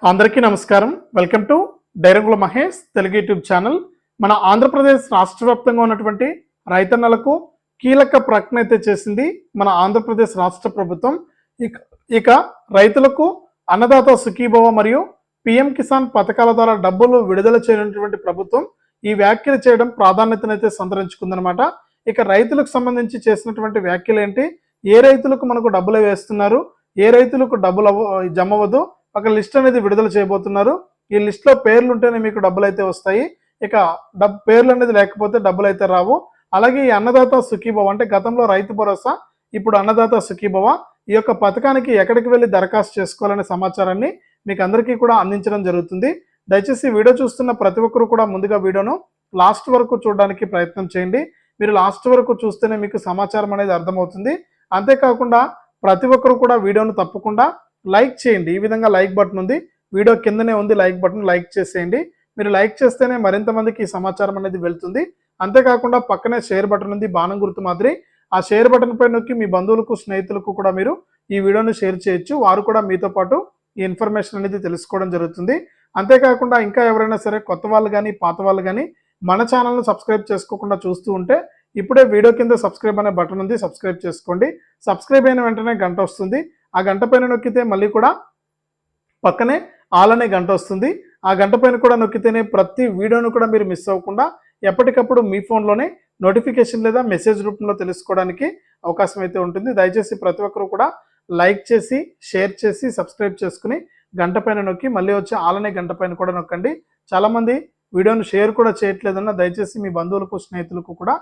అందరికీ నమస్కారం. Welcome to డైరంగుల మహేష్ తెలుగు యూట్యూబ్ ఛానల్. మన ఆంధ్రప్రదేశ్ రాష్ట్ర వ్యాప్తంగా ఉన్నటువంటి రైతన్నలకు కీలక ప్రకటన అయితే చేసింది మన ఆంధ్రప్రదేశ్ రాష్ట్ర ప్రభుత్వం. ఇక ఇక రైతులకు అన్నదాత సుఖీభవ మరియు పిఎం కిసాన్ పథకాల ద్వారా డబ్బులు విడుదల చేయనటువంటి ప్రభుత్వం ఈ వ్యాఖ్యలు చేయడం ప్రాధాన్యతనైతే సంతరించుకుందనమాట ఇక రైతులకు సంబంధించి చేసినటువంటి వ్యాఖ్యలు ఏంటి ఏ రైతులకు మనకు డబ్బులు వేస్తున్నారు? ఏ రైతులకు డబ్బులు జమవదు జమ అవ్వదు ఒక లిస్ట్ అనేది విడుదల చేయబోతున్నారు. ఈ లిస్ట్లో పేర్లు ఉంటేనే మీకు డబ్బులు అయితే వస్తాయి. ఇక డబ్ పేర్లు అనేది లేకపోతే డబ్బులు అయితే రావు. అలాగే ఈ అన్నదాత సుఖీభవ అంటే గతంలో రైతు భరోసా ఇప్పుడు అన్నదాత సుఖీభవ ఈ యొక్క పథకానికి ఎక్కడికి వెళ్ళి దరఖాస్తు చేసుకోవాలనే సమాచారాన్ని మీకు అందరికీ కూడా అందించడం జరుగుతుంది. దయచేసి వీడియో చూస్తున్న ప్రతి ఒక్కరు కూడా ముందుగా వీడియోను లాస్ట్ వరకు చూడడానికి ప్రయత్నం చేయండి. మీరు లాస్ట్ వరకు చూస్తేనే మీకు సమాచారం అనేది అర్థమవుతుంది. అంతేకాకుండా ప్రతి ఒక్కరు కూడా వీడియోను తప్పకుండా లైక్ చేయండి. ఈ విధంగా లైక్ బటన్ ఉంది. వీడియో కిందనే ఉంది. లైక్ బటన్ లైక్ చేసేయండి. మీరు లైక్ చేస్తేనే మరింత మందికి ఈ సమాచారం అనేది వెళ్తుంది. అంతేకాకుండా పక్కనే షేర్ బటన్ ఉంది. బాణం గుర్తు మాదిరి. ఆ షేర్ బటన్ పై నొక్కి మీ బంధువులకు స్నేహితులకు కూడా మీరు ఈ వీడియోను షేర్ చేయొచ్చు. వారు కూడా మీతో పాటు ఈ ఇన్ఫర్మేషన్ అనేది తెలుసుకోవడం జరుగుతుంది. అంతేకాకుండా ఇంకా ఎవరైనా సరే కొత్త వాళ్ళు కానీ పాత వాళ్ళు కానీ మన ఛానల్ను సబ్స్క్రైబ్ చేసుకోకుండా చూస్తూ ఉంటే ఇప్పుడే వీడియో కింద సబ్స్క్రైబ్ అనే బటన్ ఉంది. సబ్స్క్రైబ్ చేసుకోండి. సబ్స్క్రైబ్ అయిన వెంటనే గంట వస్తుంది. ఆ గంట పైన నొక్కితే మళ్ళీ కూడా పక్కనే ఆల్ అనే గంట వస్తుంది. ఆ గంట పైన కూడా నొక్కితేనే ప్రతి వీడియోను కూడా మీరు మిస్ అవ్వకుండా ఎప్పటికప్పుడు మీ ఫోన్లోనే నోటిఫికేషన్ లేదా మెసేజ్ రూపంలో తెలుసుకోవడానికి అవకాశం అయితే ఉంటుంది. దయచేసి ప్రతి ఒక్కరు కూడా లైక్ చేసి షేర్ చేసి సబ్స్క్రైబ్ చేసుకుని గంట పైన నొక్కి మళ్ళీ వచ్చి ఆలనే గంట పైన కూడా నొక్కండి. చాలామంది వీడియోను షేర్ కూడా చేయట్లేదన్న దయచేసి మీ బంధువులకు స్నేహితులకు కూడా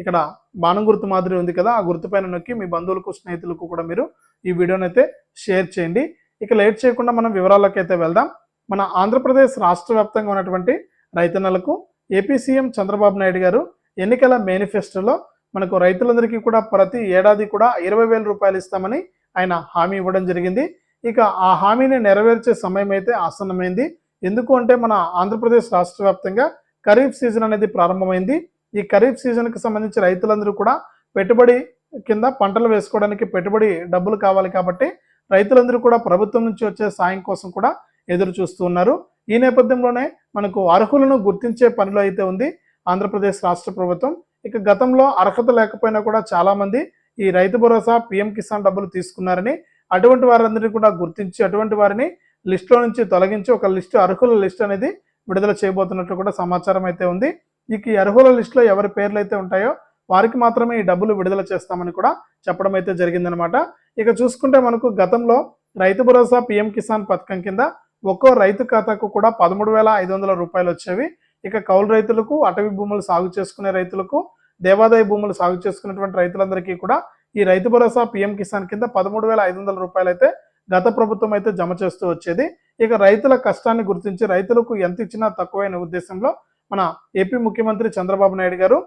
ఇక్కడ బాణం గుర్తు మాదిరి ఉంది కదా ఆ గుర్తు పైన నొక్కి మీ బంధువులకు స్నేహితులకు కూడా మీరు ఈ వీడియోని అయితే షేర్ చేయండి. ఇక లేట్ చేయకుండా మనం వివరాల్లోకి అయితే వెళ్దాం. మన ఆంధ్రప్రదేశ్ రాష్ట్ర వ్యాప్తంగా ఉన్నటువంటి రైతన్నలకు ఏపీ సీఎం చంద్రబాబు నాయుడు గారు ఎన్నికల మేనిఫెస్టోలో మనకు రైతులందరికీ కూడా ప్రతి ఏడాది కూడా ఇరవై వేల రూపాయలు ఇస్తామని ఆయన హామీ ఇవ్వడం జరిగింది. ఇక ఆ హామీని నెరవేర్చే సమయం అయితే ఆసన్నమైంది. ఎందుకు అంటే మన ఆంధ్రప్రదేశ్ రాష్ట్ర వ్యాప్తంగా ఖరీఫ్ సీజన్ అనేది ప్రారంభమైంది. ఈ ఖరీఫ్ సీజన్కి సంబంధించి రైతులందరూ కూడా పెట్టుబడి కింద పంటలు వేసుకోవడానికి పెట్టుబడి డబ్బులు కావాలి కాబట్టి రైతులందరూ కూడా ప్రభుత్వం నుంచి వచ్చే సాయం కోసం కూడా ఎదురు చూస్తూ ఉన్నారు. ఈ నేపథ్యంలోనే మనకు అర్హులను గుర్తించే పనిలో అయితే ఉంది ఆంధ్రప్రదేశ్ రాష్ట్ర ప్రభుత్వం. ఇక గతంలో అర్హత లేకపోయినా కూడా చాలామంది ఈ రైతు భరోసా పిఎం కిసాన్ డబ్బులు తీసుకున్నారని అటువంటి వారందరినీ కూడా గుర్తించి అటువంటి వారిని లిస్టులో నుంచి తొలగించి ఒక లిస్టు అర్హుల లిస్ట్ అనేది విడుదల చేయబోతున్నట్లు కూడా సమాచారం అయితే ఉంది. ఇక అర్హుల లిస్టులో ఎవరి పేర్లు అయితే ఉంటాయో వారికి మాత్రమే ఈ డబ్బులు విడుదల చేస్తామని కూడా చెప్పడం అయితే జరిగిందనమాట. ఇక చూసుకుంటే మనకు గతంలో రైతు భరోసా పిఎం కిసాన్ పథకం కింద ఒక్కో రైతు ఖాతాకు కూడా పదమూడు వేల ఐదు వందల రూపాయలు వచ్చేవి. ఇక కౌలు రైతులకు అటవీ భూములు సాగు చేసుకునే రైతులకు దేవాదాయ భూములు సాగు చేసుకున్నటువంటి రైతులందరికీ కూడా ఈ రైతు భరోసా పిఎం కిసాన్ కింద పదమూడు వేల ఐదు వందల రూపాయలు అయితే గత ప్రభుత్వం అయితే జమ చేస్తూ వచ్చేది. ఇక రైతుల కష్టాన్ని గుర్తించి రైతులకు ఎంత ఇచ్చినా తక్కువైన ఉద్దేశంలో మన ఏపీ ముఖ్యమంత్రి చంద్రబాబు నాయుడు గారు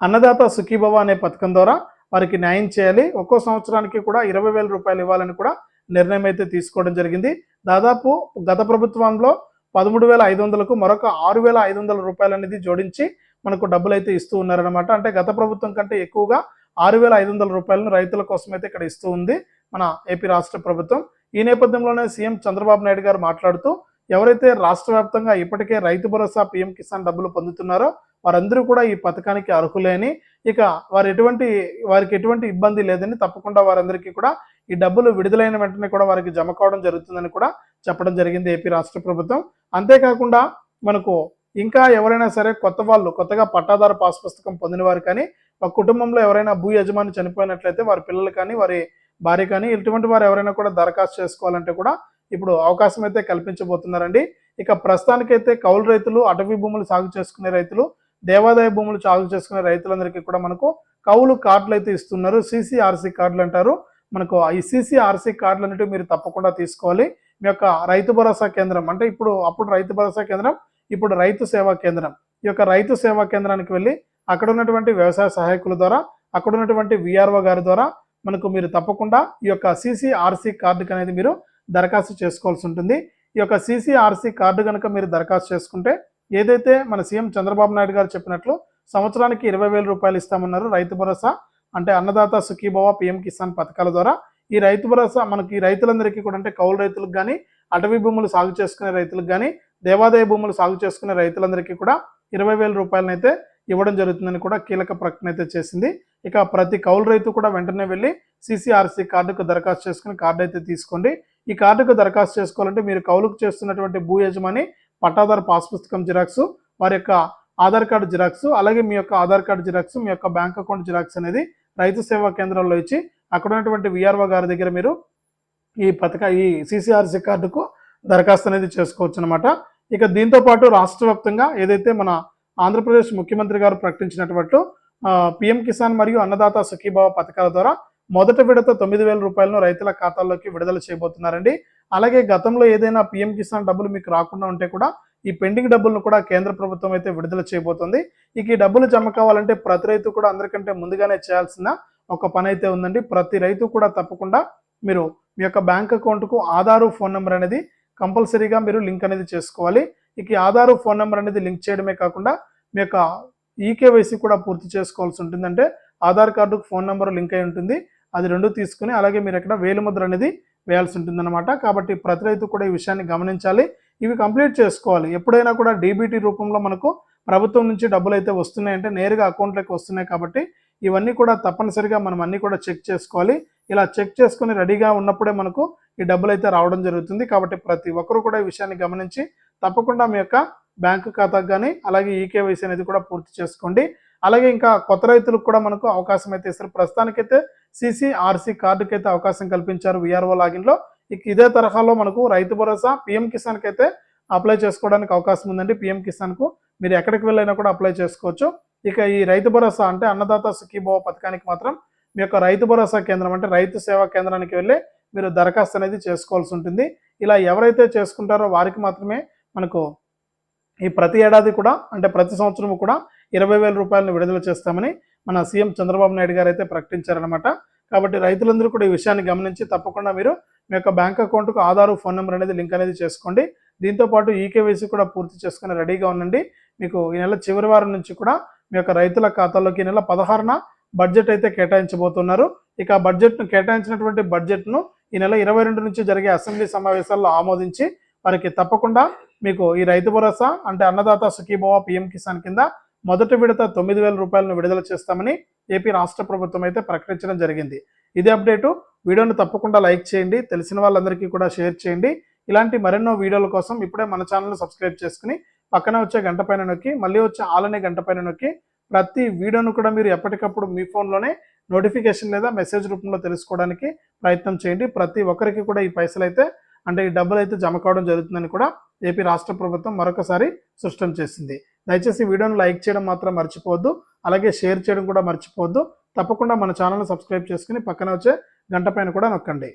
అన్నదాత సుఖీభవ అనే పథకం ద్వారా వారికి న్యాయం చేయాలి. ఒక్కో సంవత్సరానికి కూడా ఇరవై వేల రూపాయలు ఇవ్వాలని కూడా నిర్ణయం అయితే తీసుకోవడం జరిగింది. దాదాపు గత ప్రభుత్వంలో పదమూడు వేల ఐదు వందలకు మరొక ఆరు వేల ఐదు వందల రూపాయలు అనేది జోడించి మనకు డబ్బులు అయితే ఇస్తూ ఉన్నారనమాట అంటే గత ప్రభుత్వం కంటే ఎక్కువగా ఆరు వేల ఐదు వందల రూపాయలను రైతుల కోసం అయితే ఇక్కడ ఇస్తూ ఉంది మన ఏపీ రాష్ట్ర ప్రభుత్వం. ఈ నేపథ్యంలోనే సీఎం చంద్రబాబు నాయుడు గారు మాట్లాడుతూ ఎవరైతే రాష్ట్ర వ్యాప్తంగా ఇప్పటికే రైతు భరోసా పీఎం కిసాన్ డబ్బులు పొందుతున్నారో వారందరూ కూడా ఈ పథకానికి అర్హులేని ఇక వారు ఎటువంటి వారికి ఎటువంటి ఇబ్బంది లేదని తప్పకుండా వారందరికీ కూడా ఈ డబ్బులు విడుదలైన వెంటనే కూడా వారికి జమ కావడం జరుగుతుందని కూడా చెప్పడం జరిగింది ఏపీ రాష్ట్ర ప్రభుత్వం. అంతేకాకుండా మనకు ఇంకా ఎవరైనా సరే కొత్త వాళ్ళు కొత్తగా పట్టాదారు పాస్ పుస్తకం పొందిన వారు కానీ ఒక కుటుంబంలో ఎవరైనా భూ యజమాని చనిపోయినట్లయితే వారి పిల్లలు కానీ వారి భార్య కానీ ఇటువంటి వారు ఎవరైనా కూడా దరఖాస్తు చేసుకోవాలంటే కూడా ఇప్పుడు అవకాశం అయితే కల్పించబోతున్నారండి. ఇక ప్రస్తుతానికైతే కౌలు రైతులు అటవీ భూములు సాగు చేసుకునే రైతులు దేవాదాయ భూములు సాగు చేసుకునే రైతులందరికీ కూడా మనకు కౌలు కార్డులు అయితే ఇస్తున్నారు. సిసిఆర్సీ కార్డులు అంటారు. మనకు ఈ సిసిఆర్సీ కార్డులు అనేవి మీరు తప్పకుండా తీసుకోవాలి. మీ యొక్క రైతు భరోసా కేంద్రం అంటే ఇప్పుడు అప్పుడు రైతు భరోసా కేంద్రం ఇప్పుడు రైతు సేవా కేంద్రం. ఈ యొక్క రైతు సేవా కేంద్రానికి వెళ్ళి అక్కడ ఉన్నటువంటి వ్యవసాయ సహాయకుల ద్వారా అక్కడ ఉన్నటువంటి విఆర్ఓ గారి ద్వారా మనకు మీరు తప్పకుండా ఈ యొక్క సిసిఆర్సీ కార్డుకి అనేది మీరు దరఖాస్తు చేసుకోవాల్సి ఉంటుంది. ఈ యొక్క సీసీఆర్సీ కార్డు కనుక మీరు దరఖాస్తు చేసుకుంటే ఏదైతే మన సీఎం చంద్రబాబు నాయుడు గారు చెప్పినట్లు సంవత్సరానికి ఇరవై వేల రూపాయలు ఇస్తామన్నారు రైతు భరోసా అంటే అన్నదాత సుఖీభవ పిఎం కిసాన్ పథకాల ద్వారా. ఈ రైతు భరోసా మనకి రైతులందరికీ కూడా అంటే కౌలు రైతులకు కానీ అటవీ భూములు సాగు చేసుకునే రైతులకు కానీ దేవాదాయ భూములు సాగు చేసుకునే రైతులందరికీ కూడా ఇరవై వేల రూపాయలనైతే ఇవ్వడం జరుగుతుందని కూడా కీలక ప్రకటన అయితే చేసింది. ఇక ప్రతి కౌలు రైతు కూడా వెంటనే వెళ్ళి సిసిఆర్సీ కార్డుకు దరఖాస్తు చేసుకుని కార్డు అయితే తీసుకోండి. ఈ కార్డుకు దరఖాస్తు చేసుకోవాలంటే మీరు కౌలుకు చేస్తున్నటువంటి భూ యజమాని పట్టాదారు పాస్ పుస్తకం జిరాక్స్ వారి యొక్క ఆధార్ కార్డు జిరాక్స్ అలాగే మీ యొక్క ఆధార్ కార్డు జిరాక్స్ మీ యొక్క బ్యాంక్ అకౌంట్ జిరాక్స్ అనేది రైతు సేవా కేంద్రంలో ఇచ్చి అక్కడ ఉన్నటువంటి విఆర్ఓ గారి దగ్గర మీరు ఈ పథక ఈ సిసిఆర్సి కార్డుకు దరఖాస్తు అనేది చేసుకోవచ్చు అనమాట ఇక దీంతో పాటు రాష్ట్ర వ్యాప్తంగా ఏదైతే మన ఆంధ్రప్రదేశ్ ముఖ్యమంత్రి గారు ప్రకటించినటువంటి పిఎం కిసాన్ మరియు అన్నదాత సుఖీభావ పథకాల ద్వారా మొదటి విడత తొమ్మిది వేల రూపాయలను రైతుల ఖాతాల్లోకి విడుదల చేయబోతున్నారండి. అలాగే గతంలో ఏదైనా పిఎం కిసాన్ డబ్బులు మీకు రాకుండా ఉంటే కూడా ఈ పెండింగ్ డబ్బులను కూడా కేంద్ర ప్రభుత్వం అయితే విడుదల చేయబోతుంది. ఇక ఈ డబ్బులు జమ కావాలంటే ప్రతి రైతు కూడా అందరికంటే ముందుగానే చేయాల్సిన ఒక పని అయితే ఉందండి. ప్రతి రైతు కూడా తప్పకుండా మీరు మీ యొక్క బ్యాంక్ అకౌంట్కు ఆధారు ఫోన్ నెంబర్ అనేది కంపల్సరీగా మీరు లింక్ అనేది చేసుకోవాలి. ఇక ఈ ఆధారు ఫోన్ నెంబర్ అనేది లింక్ చేయడమే కాకుండా మీ యొక్క ఈకేవైసీ కూడా పూర్తి చేసుకోవాల్సి ఉంటుందంటే ఆధార్ కార్డుకు ఫోన్ నెంబర్ లింక్ అయి ఉంటుంది. అది రెండు తీసుకుని అలాగే మీరు ఎక్కడ వేలిముద్ర అనేది వేయాల్సి ఉంటుందన్నమాట. కాబట్టి ప్రతి రైతు కూడా ఈ విషయాన్ని గమనించాలి. ఇవి కంప్లీట్ చేసుకోవాలి. ఎప్పుడైనా కూడా డీబీటీ రూపంలో మనకు ప్రభుత్వం నుంచి డబ్బులు అయితే వస్తున్నాయంటే నేరుగా అకౌంట్లోకి వస్తున్నాయి కాబట్టి ఇవన్నీ కూడా తప్పనిసరిగా మనం అన్నీ కూడా చెక్ చేసుకోవాలి. ఇలా చెక్ చేసుకుని రెడీగా ఉన్నప్పుడే మనకు ఈ డబ్బులు అయితే రావడం జరుగుతుంది. కాబట్టి ప్రతి ఒక్కరు కూడా ఈ విషయాన్ని గమనించి తప్పకుండా మీ యొక్క బ్యాంకు ఖాతాకు కానీ అలాగే ఈకేవైసీ అనేది కూడా పూర్తి చేసుకోండి. అలాగే ఇంకా కొత్త రైతులకు కూడా మనకు అవకాశం అయితే ఇస్తారు. ప్రస్తుతానికైతే సిసిఆర్సి కార్డుకి అయితే అవకాశం కల్పించారు విఆర్ఓ లాగిన్లో. ఇక ఇదే తరహాలో మనకు రైతు భరోసా పిఎం కిసాన్కి అయితే అప్లై చేసుకోవడానికి అవకాశం ఉందండి. పిఎం కిసాన్కు మీరు ఎక్కడికి వెళ్ళైనా కూడా అప్లై చేసుకోవచ్చు. ఇక ఈ రైతు భరోసా అంటే అన్నదాత సుఖీభవ పథకానికి మాత్రం మీ యొక్క రైతు భరోసా కేంద్రం అంటే రైతు సేవా కేంద్రానికి వెళ్ళి మీరు దరఖాస్తు అనేది చేసుకోవాల్సి ఉంటుంది. ఇలా ఎవరైతే చేసుకుంటారో వారికి మాత్రమే మనకు ఈ ప్రతి ఏడాది కూడా అంటే ప్రతి సంవత్సరము కూడా ఇరవై వేల రూపాయలను విడుదల చేస్తామని మన సీఎం చంద్రబాబు నాయుడు గారు అయితే ప్రకటించారనమాట కాబట్టి రైతులందరూ కూడా ఈ విషయాన్ని గమనించి తప్పకుండా మీరు మీ యొక్క బ్యాంక్ అకౌంట్కు ఆధారు ఫోన్ నెంబర్ అనేది లింక్ అనేది చేసుకోండి. దీంతో పాటు ఈకేవైసీ కూడా పూర్తి చేసుకుని రెడీగా ఉండండి. మీకు ఈ నెల చివరి వారం నుంచి కూడా మీ యొక్క రైతుల ఖాతాలోకి ఈ నెల పదహారున బడ్జెట్ అయితే కేటాయించబోతున్నారు. ఇక ఆ బడ్జెట్ను కేటాయించినటువంటి బడ్జెట్ను ఈ నెల ఇరవై రెండు నుంచి జరిగే అసెంబ్లీ సమావేశాల్లో ఆమోదించి వారికి తప్పకుండా మీకు ఈ రైతు భరోసా అంటే అన్నదాత సుఖీభవ పిఎం కిసాన్ కింద మొదటి విడత తొమ్మిది వేల రూపాయలను విడుదల చేస్తామని ఏపీ రాష్ట్ర ప్రభుత్వం అయితే ప్రకటించడం జరిగింది. ఇదే అప్డేటు. వీడియోను తప్పకుండా లైక్ చేయండి. తెలిసిన వాళ్ళందరికీ కూడా షేర్ చేయండి. ఇలాంటి మరెన్నో వీడియోల కోసం ఇప్పుడే మన ఛానల్ సబ్స్క్రైబ్ చేసుకుని పక్కన వచ్చే గంట పైన నొక్కి మళ్ళీ వచ్చే ఆలనే గంట పైన నొక్కి ప్రతి వీడియోను కూడా మీరు ఎప్పటికప్పుడు మీ ఫోన్లోనే నోటిఫికేషన్ లేదా మెసేజ్ రూపంలో తెలుసుకోవడానికి ప్రయత్నం చేయండి. ప్రతి ఒక్కరికి కూడా ఈ పైసలు అయితే అంటే ఈ డబ్బులు అయితే జమ కావడం జరుగుతుందని కూడా ఏపీ రాష్ట్ర ప్రభుత్వం మరొకసారి స్పష్టం చేసింది. దయచేసి వీడియోను లైక్ చేయడం మాత్రం మర్చిపోవద్దు. అలాగే షేర్ చేయడం కూడా మర్చిపోవద్దు. తప్పకుండా మన ఛానల్ని సబ్స్క్రైబ్ చేసుకుని పక్కన వచ్చే గంట పైన కూడా నొక్కండి.